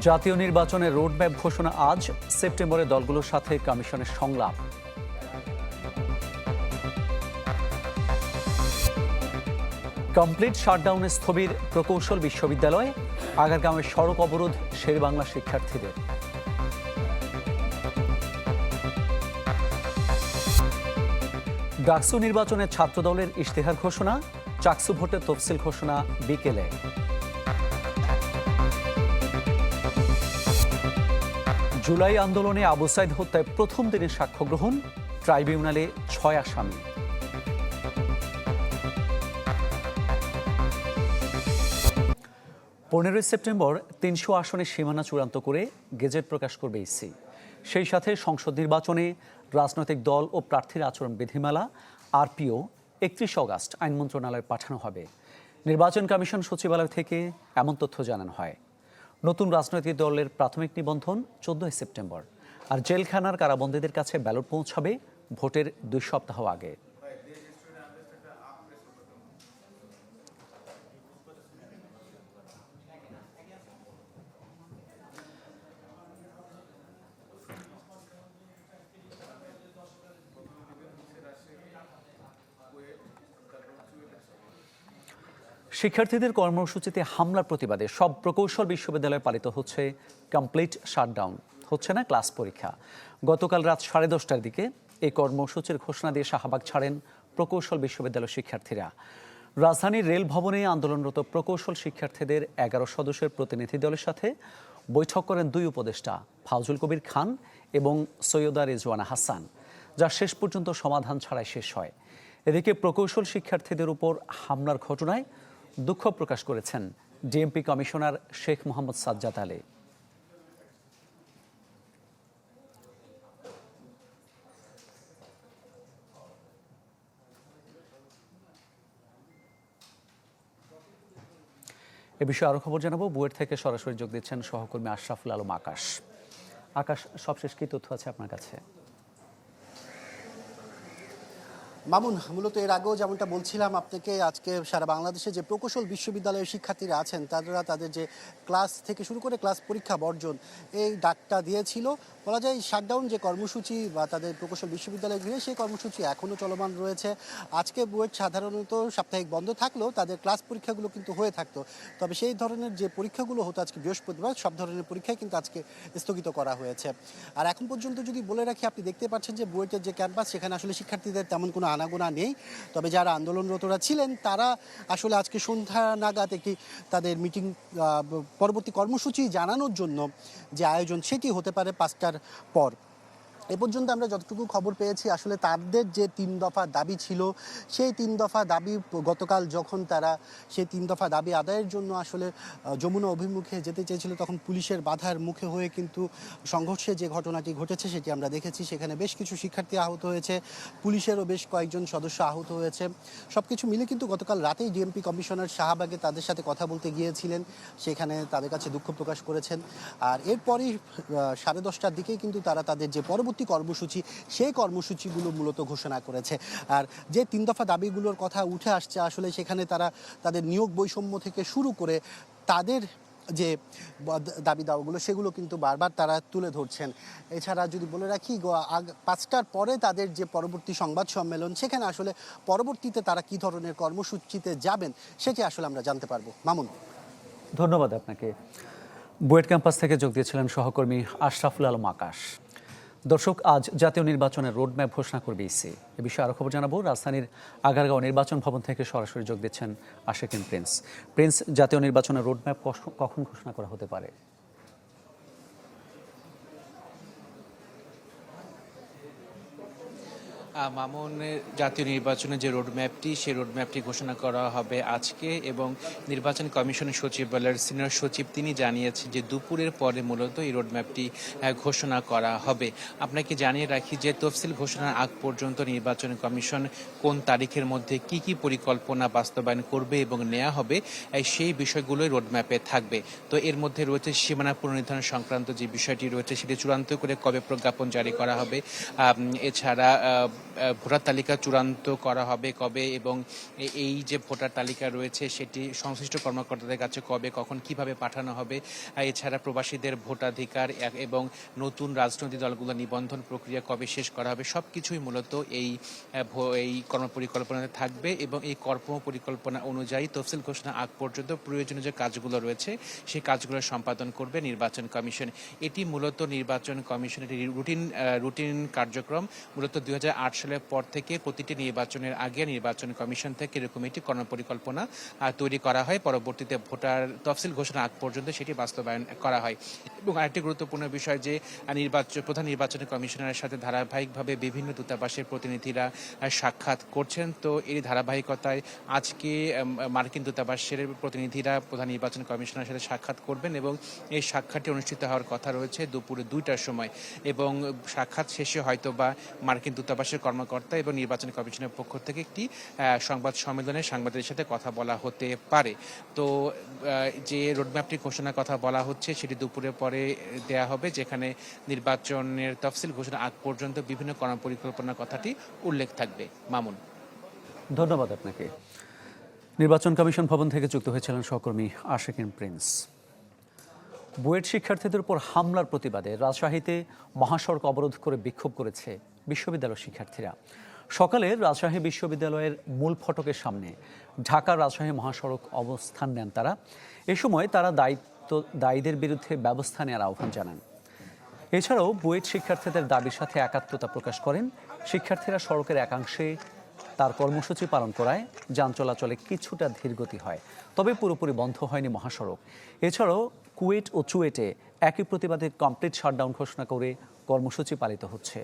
জাতীয় নির্বাচনের রোডম্যাপ ঘোষণা আজ। সেপ্টেম্বরে দলগুলোর সাথে কমিশনের সংলাপ। কমপ্লিট শাটডাউনে স্থবির প্রকৌশল বিশ্ববিদ্যালয়ে, আগারগাঁওয়ের সড়ক অবরোধ শেরবাংলা শিক্ষার্থীদের। ডাকসু নির্বাচনে ছাত্রদলের ইশতেহার ঘোষণা, চাকসু ভোটের তফসিল ঘোষণা বিকেলে। জুলাই আন্দোলনে আবু সাইদ হত্যায় প্রথম দিনের সাক্ষ্য গ্রহণ, ট্রাইব্যুনালে ছয় আসামি। পনেরোই সেপ্টেম্বর তিনশো আসনের সীমানা চূড়ান্ত করে গেজেট প্রকাশ করবে ইসি। সেই সাথে সংসদ নির্বাচনে রাজনৈতিক দল ও প্রার্থীর আচরণ বিধিমালা, আরপিও, একত্রিশ অগাস্ট আইন মন্ত্রণালয়ে পাঠানো হবে। নির্বাচন কমিশন সচিবালয় থেকে এমন তথ্য জানানো হয়। নতুন রাজনৈতিক দলের প্রাথমিক নিবন্ধন চোদ্দই সেপ্টেম্বর। আর জেলখানার কারাবন্দীদের কাছে ব্যালট পৌঁছাবে ভোটের দুই সপ্তাহ আগে। শিক্ষার্থীদের কর্মসূচিতে হামলার প্রতিবাদে সব প্রকৌশল বিশ্ববিদ্যালয়ে পালিত হচ্ছে। কমপ্লিট শাটডাউন হচ্ছে না, ক্লাস পরীক্ষা। গতকাল রাত সাড়ে দশটার দিকে এই কর্মসূচির ঘোষণা দিয়ে শাহবাগ ছাড়েন প্রকৌশল বিশ্ববিদ্যালয়ের শিক্ষার্থীরা। রাজধানীর রেল ভবনে আন্দোলনরত প্রকৌশল শিক্ষার্থীদের এগারো সদস্যের প্রতিনিধি দলের সাথে বৈঠক করেন দুই উপদেষ্টা, ফাউজুল কবির খান এবং সৈয়দা রেজওয়ানা হাসান। যা শেষ পর্যন্ত সমাধান ছাড়াই শেষ হয়। এদিকে প্রকৌশল শিক্ষার্থীদের উপর হামলার ঘটনায় দুঃখ প্রকাশ করেছেন ডিএমপি কমিশনার শেখ মোহাম্মদ সাজ্জাদ আলী। এ বিষয়ে আরও খবর জানাব। বুয়েট থেকে সরাসরি যোগ দিচ্ছেন সহকর্মী আশরাফুল আলম আকাশ। আকাশ, সবশেষ কি তথ্য আছে আপনার কাছে? মামুন, মূলত এর আগেও যেমনটা বলছিলাম আপনাকে, আজকে সারা বাংলাদেশে যে প্রকৌশল বিশ্ববিদ্যালয়ের শিক্ষার্থীরা আছেন, তারা তাদের যে ক্লাস থেকে শুরু করে ক্লাস পরীক্ষা বর্জন এই ডাকটা দিয়েছিল। বলা যায় শাটডাউন যে কর্মসূচি বা তাদের প্রকৌশল বিশ্ববিদ্যালয় ঘিরে সেই কর্মসূচি এখনও চলমান রয়েছে। আজকে বুয়েট সাধারণত সাপ্তাহিক বন্ধ থাকলেও তাদের ক্লাস পরীক্ষাগুলো কিন্তু হয়ে থাকতো। তবে সেই ধরনের যে পরীক্ষাগুলো হতো আজকে বৃহস্পতিবার, সব ধরনের পরীক্ষাই কিন্তু আজকে স্থগিত করা হয়েছে। আর এখন পর্যন্ত যদি বলে রাখি, আপনি দেখতে পাচ্ছেন যে বুয়েটের যে ক্যাম্পাস, সেখানে আসলে শিক্ষার্থীদের তেমন কোনো আনাগোনা নেই। তবে যারা আন্দোলনরতরা ছিলেন, তারা আসলে আজকে সন্ধ্যা নাগাদ একটি তাদের মিটিং পরবর্তী কর্মসূচি জানানোর জন্য যে আয়োজন, সেটি হতে পারে পাঁচটার পর। এ পর্যন্ত আমরা যতটুকু খবর পেয়েছি, আসলে তাদের যে তিন দফা দাবি ছিল, সেই তিন দফা দাবি গতকাল যখন তারা সেই তিন দফা দাবি আদায়ের জন্য আসলে যমুনা অভিমুখে যেতে চেয়েছিল, তখন পুলিশের বাধার মুখে হয়ে কিন্তু সংঘর্ষে যে ঘটনাটি ঘটেছে সেটি আমরা দেখেছি। সেখানে বেশ কিছু শিক্ষার্থী আহত হয়েছে, পুলিশেরও বেশ কয়েকজন সদস্য আহত হয়েছে। সব কিছু মিলে কিন্তু গতকাল রাতেই ডিএমপি কমিশনার শাহবাগে তাদের সাথে কথা বলতে গিয়েছিলেন। সেখানে তাদের কাছে দুঃখ প্রকাশ করেছেন। আর এরপরই সাড়ে দশটার দিকেই কিন্তু তারা তাদের যে পরবর্তী কর্মসূচি, সেই কর্মসূচিগুলো মূলত ঘোষণা করেছে। আর যে তিন দফা দাবিগুলোর কথা উঠে আসছে, আসলে সেখানে তারা তাদের নিয়োগ বৈষম্য থেকে শুরু করে তাদের যে দাবি দাওয়াগুলো সেগুলো কিন্তু বারবার তারা তুলে ধরছেন। এছাড়া যদি বলে রাখি পাঁচটার পরে তাদের যে পরবর্তী সংবাদ সম্মেলন, সেখানে আসলে পরবর্তীতে তারা কি ধরনের কর্মসূচিতে যাবেন, সেটি আসলে আমরা জানতে পারব। মামুন। ধন্যবাদ আপনাকে। বুয়েট ক্যাম্পাস থেকে যোগ দিয়েছিলেন সহকর্মী আশরাফুল আলম আকাশ। দর্শক, আজ জাতীয় নির্বাচনের রোডম্যাপ ঘোষণা করবে ইসি। এ বিষয়ে আরও খবর জানাব। রাজধানীর আগারগাঁও নির্বাচন ভবন থেকে সরাসরি যোগ দিচ্ছেন আশেকিন প্রিন্স। প্রিন্স, জাতীয় নির্বাচনের রোডম্যাপ কখন ঘোষণা করা হতে পারে? মামুনের জাতীয় নির্বাচনে যে রোডম্যাপটি, সেই রোডম্যাপটি ঘোষণা করা হবে আজকে এবং নির্বাচন কমিশনের সচিবালয়ের সিনিয়র সচিব তিনি জানিয়েছেন যে দুপুরের পরে মূলত এই রোডম্যাপটি ঘোষণা করা হবে। আপনাকে জানিয়ে রাখি যে তফসিল ঘোষণার আগ পর্যন্ত নির্বাচন কমিশন কোন তারিখের মধ্যে কি কি পরিকল্পনা বাস্তবায়ন করবে এবং নেওয়া হবে সেই বিষয়গুলোই রোডম্যাপে থাকবে। তো এর মধ্যে রয়েছে সীমানা পুনর্নির্ধারণ সংক্রান্ত যে বিষয়টি রয়েছে, সেটি চূড়ান্ত করে কবে প্রজ্ঞাপন জারি করা হবে। এছাড়া ভোটার তালিকা চূড়ান্ত করা হবে কবে এবং এই যে ভোটার তালিকা রয়েছে সেটি সংশ্লিষ্ট কর্মকর্তাদের কাছে কবে, কখন কীভাবে পাঠানো হবে এছাড়া প্রবাসীদের ভোটাধিকার এবং নতুন রাজনৈতিক দলগুলো নিবন্ধন প্রক্রিয়া কবে শেষ করা হবে সব কিছুই মূলত এই এই কর্মপরিকল্পনাতে থাকবে এবং এই কর্ম পরিকল্পনা অনুযায়ী তফসিল ঘোষণা আগ পর্যন্ত প্রয়োজনীয় যে কাজগুলো রয়েছে সেই কাজগুলো সম্পাদন করবে নির্বাচন কমিশন। এটি মূলত নির্বাচন কমিশনের রুটিন রুটিন কার্যক্রম। মূলত দু হাজার আট সালের পর থেকে প্রতিটি নির্বাচনের আগে নির্বাচন কমিশন থেকে এরকম একটি কর্মপরিকল্পনা তৈরি করা হয়। পরবর্তীতে ভোটার তফসিল ঘোষণা আগ পর্যন্ত সেটি বাস্তবায়ন করা হয়। এবং আরেকটি গুরুত্বপূর্ণ বিষয় যে নির্বাচন প্রধান নির্বাচন কমিশনারের সাথে ধারাবাহিকভাবে বিভিন্ন দূতাবাসের প্রতিনিধিরা সাক্ষাৎ করছেন। তো এই ধারাবাহিকতায় আজকে মার্কিন দূতাবাসের প্রতিনিধিরা প্রধান নির্বাচন কমিশনারের সাথে সাক্ষাৎ করবেন এবং এই সাক্ষাৎটি অনুষ্ঠিত হওয়ার কথা রয়েছে দুপুরে দুইটার সময়। এবং সাক্ষাৎ শেষে হয়তো বা মার্কিন দূতাবাসের কর্মকর্তা এবং নির্বাচন কমিশনের পক্ষ থেকে একটি সংবাদ সম্মেলনে সাংবাদিকদের সাথে কথা বলা হতে পারে। তো যে রোডম্যাপটি ঘোষণার কথা বলা হচ্ছে, সেটি দুপুরে পরে দেয়া হবে, যেখানে নির্বাচনের তফসিল ঘোষণা আগ পর্যন্ত বিভিন্ন কর্মপরিকল্পনার কথাটি উল্লেখ থাকবে। মামুন। ধন্যবাদ আপনাকে। নির্বাচন কমিশন ভবন থেকে যুক্ত হয়েছিলেন সহকর্মী আশিকিন প্রিন্স। বুয়েট শিক্ষার্থীদের উপর হামলার প্রতিবাদে রাজশাহীতে মহাসড়ক অবরোধ করে বিক্ষোভ করেছে বিশ্ববিদ্যালয় শিক্ষার্থীরা। সকালে রাজশাহী বিশ্ববিদ্যালয়ের মূল ফটকের সামনে ঢাকা রাজশাহী মহাসড়ক অবস্থান নেন তারা। এ সময় তারা দায়িত্ব, দায়ীদের বিরুদ্ধে ব্যবস্থা নেওয়ার আহ্বান জানান। এছাড়াও বুয়েট শিক্ষার্থীদের দাবির সাথে একাত্মতা প্রকাশ করেন। শিক্ষার্থীরা সড়কের একাংশে তার কর্মসূচি পালন করায় যান চলাচলে কিছুটা ধীরগতি হয়, তবে পুরোপুরি বন্ধ হয়নি মহাসড়ক। এছাড়াও কুয়েট ও চুয়েটে একই প্রতিবাদে কমপ্লিট শাটডাউন ঘোষণা করে কর্মসূচি পালিত হচ্ছে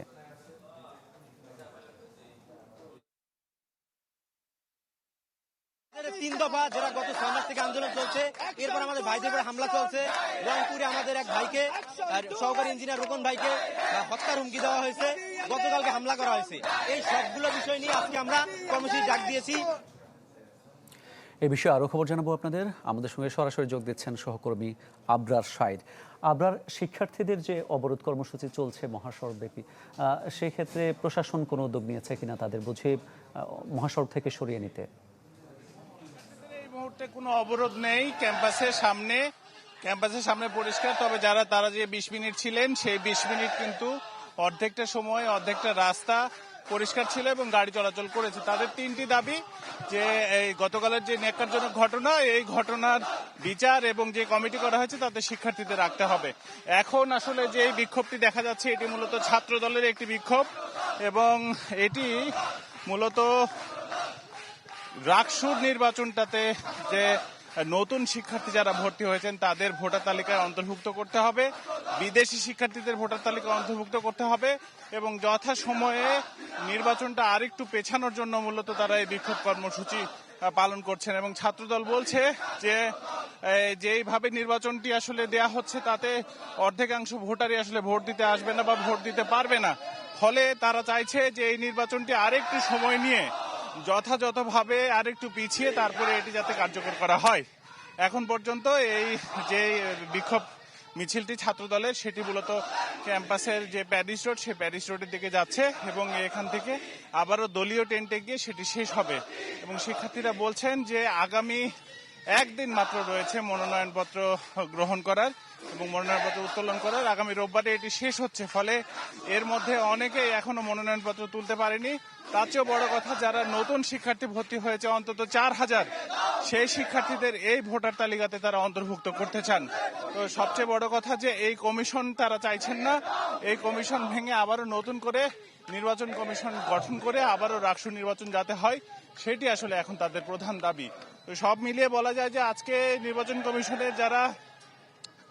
আমাদের তিন দফা যেটা গত ছয় মাস থেকে আন্দোলন চলছে এরপর আমাদের ভাইদের হামলা চলছে। রংপুরে আমাদের এক ভাইকে সহকারী ইঞ্জিনিয়ার রোকন ভাইকে হত্যার হুমকি দেওয়া হয়েছে। গতকালকে হামলা করা হয়েছে। এই সবগুলো বিষয় নিয়ে আজকে আমরা কর্মসূচি ডাক দিয়েছি। এ বিষয়ে আরও খবর জানাব আপনাদের। আমাদের সঙ্গে সরাসরি যোগ দিচ্ছেন সহকর্মী আবরার সাইদ আবরার, শিক্ষার্থীদের যে অবরোধ কর্মসূচি চলছে মহাসড়কব্যাপী সেই প্রশাসন কোনো উদ্যোগ নিয়েছে কিনা তাদের বুঝে মহাসড়ক থেকে সরিয়ে নিতে? মুহূর্তে কোনো অবরোধ নেই ক্যাম্পাসের সামনে। ক্যাম্পাসের সামনে পরিষ্কার, তবে যারা, তারা যে বিশ মিনিট ছিলেন, সেই বিশ মিনিট কিন্তু অর্ধেকটা সময়, অর্ধেকটা রাস্তা পরিষ্কার ছিল এবং গাড়ি চলাচল করেছে। তাদের তিনটি দাবি, যে এই গতকালের যে ন্যাক্কারজনক ঘটনা, এই ঘটনার বিচার এবং যে কমিটি করা হয়েছে, তাতে শিক্ষার্থীদের রাখতে হবে। এখন আসলে যে এই বিক্ষোভটি দেখা যাচ্ছে, এটি মূলত ছাত্র দলের একটি বিক্ষোভ এবং এটি মূলত রাকসুর নির্বাচনটাতে যে নতুন শিক্ষার্থী যারা ভর্তি হয়েছেন, তাদের ভোটার তালিকায় অন্তর্ভুক্ত করতে হবে। বিদেশি শিক্ষার্থীদের ভোটার তালিকায় অন্তর্ভুক্ত করতে হবে এবং যথা সময়ে নির্বাচনটা আরেকটু পেছানোর জন্য মূলত তারা এই বিক্ষোভ কর্মসূচি পালন করছেন এবং ছাত্রদল বলছে যে যেইভাবে নির্বাচনটি আসলে দেয়া হচ্ছে, তাতে অর্ধেকাংশ ভোটারই আসলে ভোট দিতে আসবে না বা ভোট দিতে পারবে না। ফলে তারা চাইছে যে এই নির্বাচনটি আরেকটু সময় নিয়ে যথাযথভাবে আরেকটু পিছিয়ে তারপরে এটি যাতে কার্যকর করা হয়। এখন পর্যন্ত এই যে বিক্ষোভ মিছিলটি ছাত্রদলের, সেটি মূলত ক্যাম্পাসের যে প্যারিস রোড, সেই প্যারিস রোডের দিকে যাচ্ছে এবং এখান থেকে আবারও দলীয় টেন্টে গিয়ে সেটি শেষ হবে। এবং শিক্ষার্থীরা বলছেন যে আগামী একদিন মাত্র রয়েছে মনোনয়নপত্র গ্রহণ করার। এবং মনোনয়নপত্র উত্তোলন করার আগামী রোববারে এটি শেষ হচ্ছে। ফলে এর মধ্যে অনেকেই এখনও মনোনয়নপত্র তুলতে পারেনি। তার চেয়েও বড় কথা, যারা নতুন শিক্ষার্থী ভর্তি হয়েছে, অন্তত চার হাজার, সেই শিক্ষার্থীদের এই ভোটার তালিকাতে তারা অন্তর্ভুক্ত করতে চান। তো সবচেয়ে বড় কথা যে, এই কমিশন তারা চাইছেন না। এই কমিশন ভেঙে আবারও নতুন করে নির্বাচন কমিশন গঠন করে আবারও রাষ্ট্র নির্বাচন যাতে হয়, সেটি আসলে এখন তাদের প্রধান দাবি। তো সব মিলিয়ে বলা যায় যে, আজকে নির্বাচন কমিশনের যারা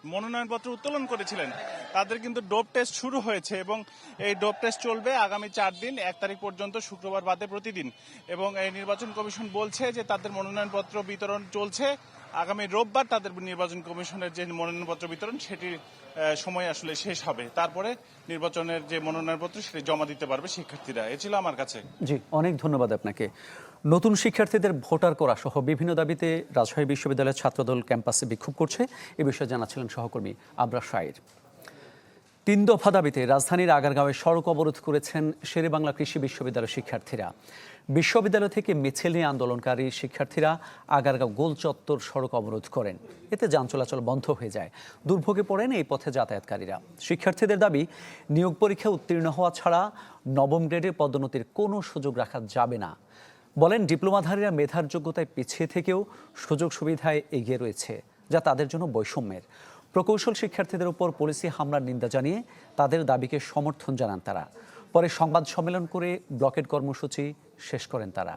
মনোনয়নপত্র উত্তোলন করেছিলেন। তাদের কিন্তু ডোপ টেস্ট শুরু হয়েছে এবং এই ডোপ টেস্ট চলবে আগামী চার দিন, এক তারিখ পর্যন্ত শুক্রবার বাদে প্রতিদিন। এবং এই নির্বাচন কমিশন বলছে যে তাদের মনোনয়নপত্র বিতরণ চলছে। আগামী রোববার তাদের নির্বাচন কমিশনের যে মনোনয়নপত্র বিতরণ, সেটির সময় আসলে শেষ হবে। তারপরে নির্বাচনের যে মনোনয়নপত্র, সেটি জমা দিতে পারবে শিক্ষার্থীরা। এ ছিল আমার কাছে। জি, অনেক ধন্যবাদ আপনাকে। নতুন শিক্ষার্থীদের ভোটার করা সহ বিভিন্ন দাবিতে রাজশাহী বিশ্ববিদ্যালয়ের ছাত্রদল ক্যাম্পাসে বিক্ষোভ করছে। এ বিষয়ে জানাচ্ছিলেন সহকর্মী আবরা শাইর তিন দফা দাবিতে রাজধানীর আগারগাঁওয়ে সড়ক অবরোধ করেছেন শেরেবাংলা কৃষি বিশ্ববিদ্যালয়ের শিক্ষার্থীরা। বিশ্ববিদ্যালয় থেকে মিছিল নিয়ে আন্দোলনকারী শিক্ষার্থীরা আগারগাঁও গোল চত্বর সড়ক অবরোধ করেন। এতে যান চলাচল বন্ধ হয়ে যায়। দুর্ভোগে পড়েন এই পথে যাতায়াতকারীরা। শিক্ষার্থীদের দাবি, নিয়োগ পরীক্ষায় উত্তীর্ণ হওয়া ছাড়া নবম গ্রেডে পদোন্নতির কোনো সুযোগ রাখা যাবে না। বলেন, ডিপ্লোমাধারীরা মেধার যোগ্যতায় পিছিয়ে থেকেও সুযোগ সুবিধায় এগিয়ে রয়েছে, যা তাদের জন্য বৈষম্যের। প্রকৌশল শিক্ষার্থীদের উপর পুলিশি হামলার নিন্দা জানিয়ে তাদের দাবিকে সমর্থন জানান তারা। পরে সংবাদ সম্মেলন করে ব্লকেট কর্মসূচি শেষ করেন তারা।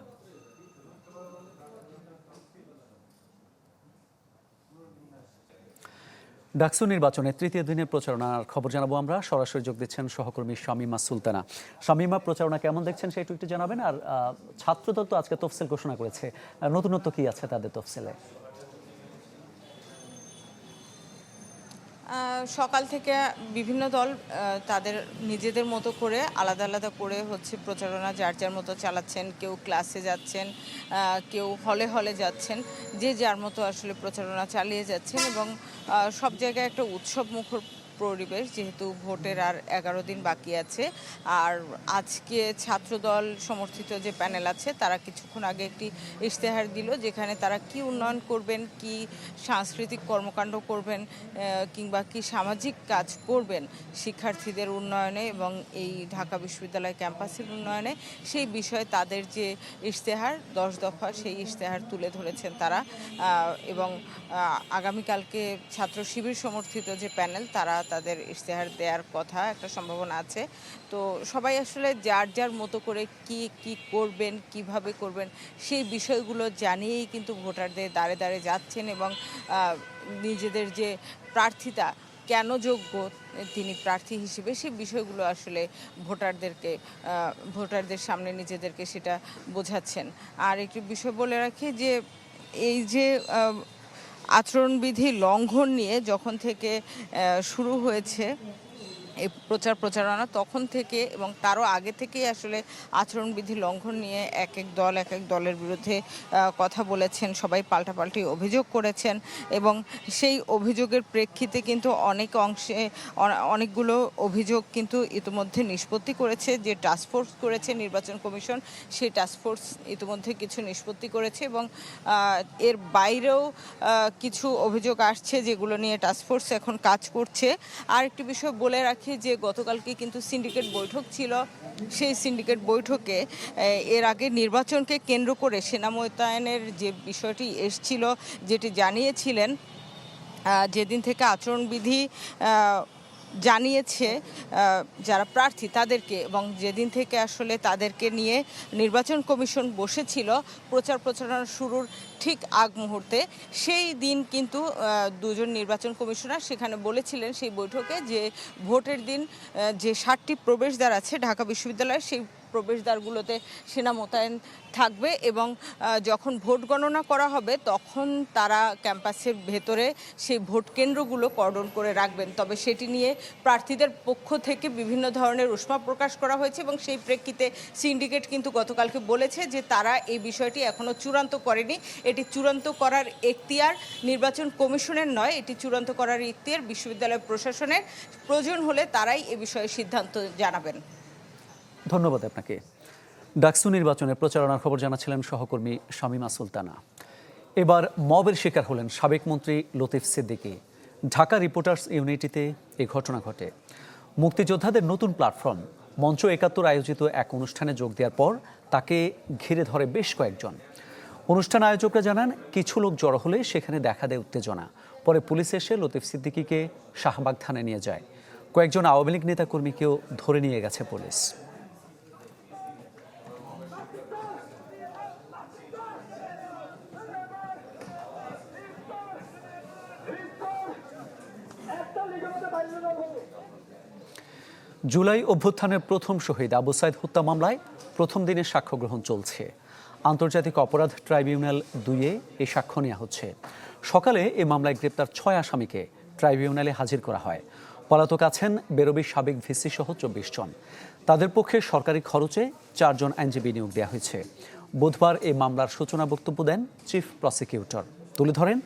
ডাকসু নির্বাচনে তৃতীয় দিনের প্রচারণার খবর জানাব আমরা। সরাসরি যোগ দিচ্ছেন সহকর্মী শামিমা সুলতানা। শামিমা, প্রচারণা কেমন দেখছেন সেটা একটু জানাবেন? আর ছাত্রদল তো আজকে তফসিল ঘোষণা করেছে। নতুনত্ব কি আছে তাদের তফসিলে? সকাল থেকে বিভিন্ন দল তাদের নিজেদের মতো করে আলাদা আলাদা করে হচ্ছে প্রচারণা যার যার মতো চালাচ্ছেন, কেউ ক্লাসে যাচ্ছেন কেউ হলে হলে যাচ্ছেন, যে যার মতো আসলে প্রচারণা চালিয়ে যাচ্ছেন এবং সব জায়গায় একটা উৎসব মুখর পরিবেশ, যেহেতু ভোটের আর এগারো দিন বাকি আছে। আর আজকে ছাত্রদল সমর্থিত যে প্যানেল আছে, তারা কিছুক্ষণ আগে একটি ইশতেহার দিল, যেখানে তারা কি উন্নয়ন করবেন, কি সাংস্কৃতিক কর্মকাণ্ড করবেন কিংবা কি সামাজিক কাজ করবেন শিক্ষার্থীদের উন্নয়নে এবং এই ঢাকা বিশ্ববিদ্যালয় ক্যাম্পাসের উন্নয়নে, সেই বিষয়ে তাদের যে ইশতেহার, দশ দফা সেই ইশতেহার তুলে ধরেছেন তারা। এবং আগামীকালকে ছাত্র শিবির সমর্থিত যে প্যানেল, তারা তাদের ইশতেহার দেওয়ার কথা একটা সম্ভাবনা আছে। তো সবাই আসলে যার যার মতো করে কি কি করবেন, কীভাবে করবেন, সেই বিষয়গুলো জানিয়েই কিন্তু ভোটারদের দাঁড়ে দাঁড়ে যাচ্ছেন এবং নিজেদের যে প্রার্থিতা, কেন যোগ্য তিনি প্রার্থী হিসেবে সেই বিষয়গুলো আসলে ভোটারদেরকে ভোটারদের সামনে নিজেদেরকে সেটা বোঝাচ্ছেন। আর একটি বিষয় বলে রাখি যে, এই যে আচরণবিধি লঙ্ঘন নিয়ে যখন থেকে শুরু হয়েছে প্রচার প্রচারণা তখন থেকে এবং তারও আগে থেকেই আসলে আচরণবিধি লঙ্ঘন নিয়ে এক এক দল, এক এক দলের বিরুদ্ধে কথা বলেছেন, সবাই পাল্টাপাল্টি অভিযোগ করেছেন এবং সেই অভিযোগের প্রেক্ষিতে কিন্তু অনেক অংশে অনেকগুলো অভিযোগ কিন্তু ইতিমধ্যে নিষ্পত্তি করেছে। যে টাস্কফোর্স করেছে নির্বাচন কমিশন, সেই টাস্কফোর্স ইতিমধ্যে কিছু নিষ্পত্তি করেছে এবং এর বাইরেও কিছু অভিযোগ আসছে যেগুলো নিয়ে টাস্কফোর্স এখন কাজ করছে। আর একটি বিষয় বলে রাখি যে গতকালকে কিন্তু সিন্ডিকেট বৈঠক ছিল, সেই সিন্ডিকেট বৈঠকে এর আগে নির্বাচনকে কেন্দ্র করে সেনা মোতায়েনের যে বিষয়টি এসছিল, যেটি জানিয়েছিলেন যেদিন থেকে আচরণবিধি জানিয়েছে যারা প্রার্থী তাদেরকে এবং যেদিন থেকে আসলে তাদেরকে নিয়ে নির্বাচন কমিশন বসেছিল, প্রচার প্রচারণা শুরুর ঠিক আগ মুহূর্তে, সেই দিন কিন্তু দুজন নির্বাচন কমিশনার সেখানে বলেছিলেন সেই বৈঠকে যে ভোটের দিন যে ষাটটি প্রবেশদ্বার আছে ঢাকা বিশ্ববিদ্যালয়ের, সেই প্রবেশদ্বারগুলোতে সেনা মোতায়েন থাকবে এবং যখন ভোট গণনা করা হবে তখন তারা ক্যাম্পাসের ভেতরে সেই ভোট কেন্দ্রগুলো কর্ডন করে রাখবেন। তবে সেটি নিয়ে প্রার্থীদের পক্ষ থেকে বিভিন্ন ধরনের উষ্মা প্রকাশ করা হয়েছে এবং সেই প্রেক্ষিতে সিন্ডিকেট কিন্তু গতকালকে বলেছে যে তারা এই বিষয়টি এখনও চূড়ান্ত করেনি। এটি চূড়ান্ত করার এখতিয়ার নির্বাচন কমিশনের নয়, এটি চূড়ান্ত করার এখতিয়ার বিশ্ববিদ্যালয় প্রশাসনের। প্রয়োজন হলে তারাই এ বিষয়ে সিদ্ধান্ত জানাবেন। ধন্যবাদ আপনাকে। ডাকসু নির্বাচনের প্রচারণার খবর জানাচ্ছিলেন সহকর্মী শামিমা সুলতানা। এবার মবের শিকার হলেন সাবেক মন্ত্রী লতিফ সিদ্দিকী। ঢাকা রিপোর্টার্স ইউনিটিতে এই ঘটনা ঘটে। মুক্তিযোদ্ধাদের নতুন প্ল্যাটফর্ম, মঞ্চ একাত্তর আয়োজিত এক অনুষ্ঠানে যোগ দেওয়ার পর তাকে ঘিরে ধরে বেশ কয়েকজন। অনুষ্ঠান আয়োজকরা জানান, কিছু লোক জড়ো হলে সেখানে দেখা দেয় উত্তেজনা। পরে পুলিশ এসে লতিফ সিদ্দিকীকে শাহবাগ থানায় নিয়ে যায়। কয়েকজন আওয়ামী লীগ নেতাকর্মীকেও ধরে নিয়ে গেছে পুলিশ। জুলাই অভ্যুত্থানের প্রথম শহীদ আবু সাইদ হত্যা মামলায় প্রথম দিনে সাক্ষ্য গ্রহণ চলছে। আন্তর্জাতিক অপরাধ ট্রাইব্যুনাল দুইয়ে এই সাক্ষ্য নেওয়া হচ্ছে। সকালে এই মামলায় গ্রেপ্তার ছয় আসামিকে ট্রাইব্যুনালে হাজির করা হয়। পলাতক আছেন বেরবির সাবেক ভিসি সহ চব্বিশ জন। তাদের পক্ষে সরকারি খরচে চারজন আইনজীবী নিয়োগ দেওয়া হয়েছে। বুধবার এই মামলার সূচনা বক্তব্য দেন চিফ প্রসিকিউটর। তুলে ধরেন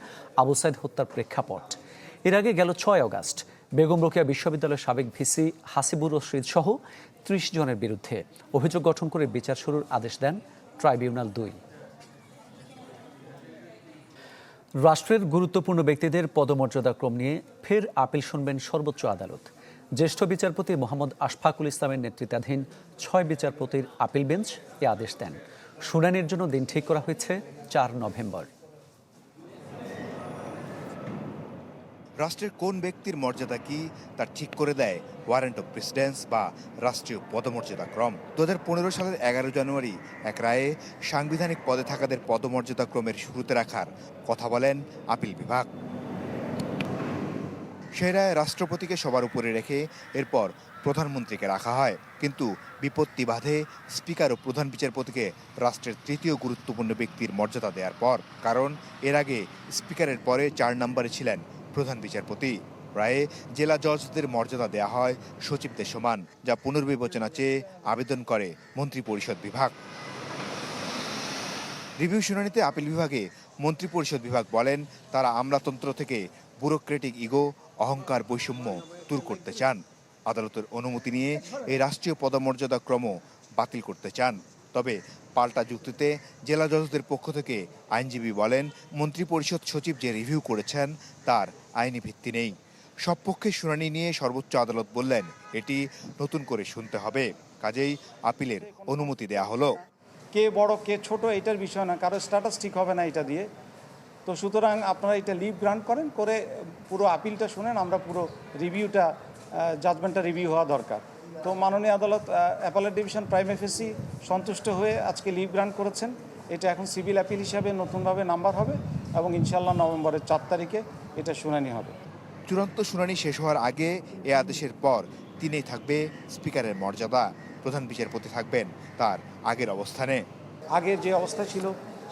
আবু সাইদ হত্যার প্রেক্ষাপট। এর আগে গেল ছয় অগাস্ট। বেগম রোকেয়া বিশ্ববিদ্যালয়ের সাবেক ভিসি হাসিবুর রশিদ সহ ত্রিশ জনের বিরুদ্ধে অভিযোগ গঠন করে বিচার শুরুর আদেশ দেন ট্রাইব্যুনাল দুই। রাষ্ট্রের গুরুত্বপূর্ণ ব্যক্তিদের পদমর্যাদা ক্রম নিয়ে ফের আপিল শুনবেন সর্বোচ্চ আদালত। জ্যেষ্ঠ বিচারপতি মোহাম্মদ আশফাকুল ইসলামের নেতৃত্বাধীন ছয় বিচারপতির আপিল বেঞ্চ এ আদেশ দেন। শুনানির জন্য দিন ঠিক করা হয়েছে চার নভেম্বর। রাষ্ট্রের কোন ব্যক্তির মর্যাদা কি তার ঠিক করে দেয় ওয়ারেন্ট অফ প্রেসিডেন্স বা রাষ্ট্রীয় পদমর্যাদা ক্রম। দু হাজার পনেরো সালের এগারো জানুয়ারি এক রায়ে সাংবিধানিক পদে থাকাদের পদমর্যাদা ক্রমের শুরুতে রাখার কথা বলেন আপিল বিভাগ। সেই রায়ে রাষ্ট্রপতিকে সবার উপরে রেখে এরপর প্রধানমন্ত্রীকে রাখা হয়। কিন্তু বিপত্তি বাধে স্পিকার ও প্রধান বিচারপতিকে রাষ্ট্রের তৃতীয় গুরুত্বপূর্ণ ব্যক্তির মর্যাদা দেওয়ার পর, কারণ এর আগে স্পিকারের পরে চার নম্বরে ছিলেন প্রধান বিচারপতি। রায়ে জেলা জজদের মর্যাদা দেওয়া হয় সচিবদের সমান, যা পুনর্বিবেচনা চেয়ে আবেদন করে মন্ত্রিপরিষদ বিভাগ। রিভিউ শুনানিতে আপিল বিভাগে মন্ত্রিপরিষদ বিভাগ বলেন, তারা আমলাতন্ত্র থেকে ব্যুরোক্রেটিক ইগো, অহংকার বৈষম্য দূর করতে চান। আদালতের অনুমতি নিয়ে এই রাষ্ট্রীয় পদমর্যাদা ক্রম বাতিল করতে চান। তবে পাল্টা যুক্তিতে জেলা জজদের পক্ষ থেকে আইনজীবী বলেন, মন্ত্রিপরিষদ সচিব যে রিভিউ করেছেন, তার আইনি ভিত্তি নেই। সব পক্ষে শুনানি নিয়ে সর্বোচ্চ আদালত বললেন, এটি নতুন করে শুনতে হবে। কাজেই আপিলের অনুমতি দেয়া হলো। কে বড়, কে ছোট এটার বিষয় না। কারও স্ট্যাটাস ঠিক হবে না এটা দিয়ে। তো সুতরাং আপনারা এটা লিভ গ্রান্ট করেন, করে পুরো আপিলটা শুনেন, আমরা পুরো রিভিউটা জাজমেন্টটা রিভিউ হওয়া দরকার। তো মাননীয় আদালত অ্যাপালেট ডিভিশন প্রাইম এফএসি সন্তুষ্ট হয়ে আজকে লিভ গ্রান্ট করেছেন। এটা এখন সিভিল অ্যাপিল হিসাবে নতুনভাবে নাম্বার হবে এবং ইনশাল্লাহ নভেম্বরের চার তারিখে এটা শুনানি হবে। চূড়ান্ত শুনানি শেষ হওয়ার আগে এ আদেশের পর তিনি থাকবে স্পিকারের মর্যাদা। প্রধান বিচারপতি থাকবেন তার আগের অবস্থানে। আগে যে অবস্থা ছিল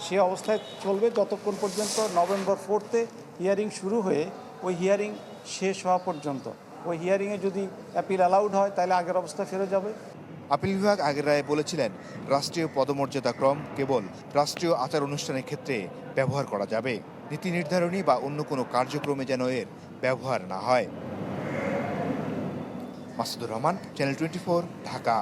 সে অবস্থায় চলবে যতক্ষণ পর্যন্ত নভেম্বর ফোর্থে হিয়ারিং শুরু হয়ে ওই হিয়ারিং শেষ হওয়া পর্যন্ত। ওই হিয়ারিংয়ে যদি অ্যাপিল অ্যালাউড হয় তাহলে আগের অবস্থা ফিরে যাবে। আপিল বিভাগ আগের রায়ে বলেছিলেন রাষ্ট্রীয় পদমর্যাদা ক্রম কেবল রাষ্ট্রীয় আচার অনুষ্ঠানের ক্ষেত্রে ব্যবহার করা যাবে। নীতি নির্ধারণী বা অন্য কোনো কার্যক্রমে যেন এর ব্যবহার না হয়। Masudur Rahman channel twenty Dhaka.